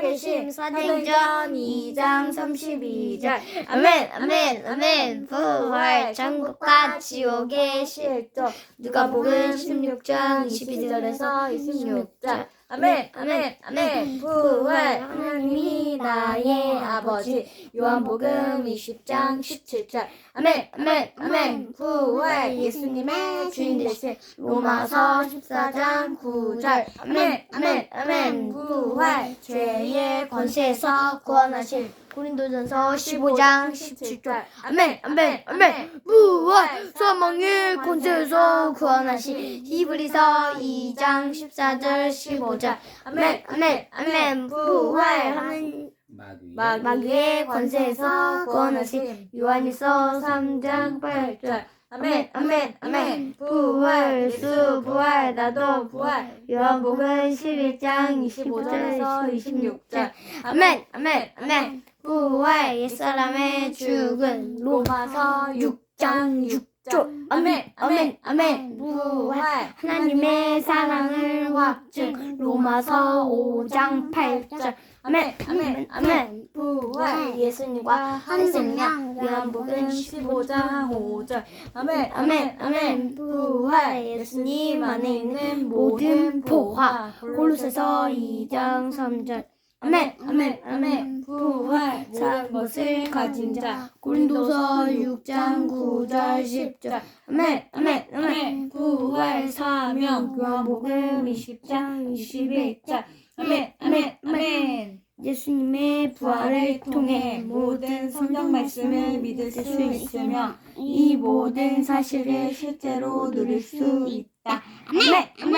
살아계심 사도행전 2장 32절. 아멘 아멘 아멘 부활 천국과 지옥의 실조. 누가복음 16장 22절에서 26절 아멘 아멘 아멘 부활 하나님이 나의 아버지 요한복음 20장 17절. 아멘 아멘 아멘. 부활 예수님의 주인 되신 로마서 14장 9절. 아멘 아멘 아멘. 부활 죄의 권세에서 구원하신 고린도전서 15장 17절. 아멘 아멘 아멘. 부활 사망의 권세에서 구원하신 히브리서 2장 14절 15절. 아멘 아멘 아멘. 부활 하나님 마귀 마귀의 권세에서 구원하신 요한일서 3장 8절. 아멘 아멘 아멘. 부활 예수 부활 나도 부활. 요한복음 11장 25절에서 26절. 아멘 아멘 아멘. 부활 옛사람의 죽은 로마서 6장 6 절 아멘 아멘 아멘 부활. 하나님의 사랑을 확증. 로마서 5장 8절. 아멘 아멘 아멘 부활. 예수님과 한 생명 요한복음 15장 5절. 아멘 아멘 아멘 부활. 예수님 안에 있는 모든 보화. 골로새서 2장 3절 아멘 아멘 아멘 부활 모든 것을 가진 자. 고린도서 6장 9절 10절. 아멘 아멘 아멘. 부활 사명 요한복음 20장 21절. 아멘 아멘 아멘. 예수님의 부활을 통해 모든 성경 말씀을 믿을 수 있으며 이 모든 사실을 실제로 누릴 수 있다. 아멘.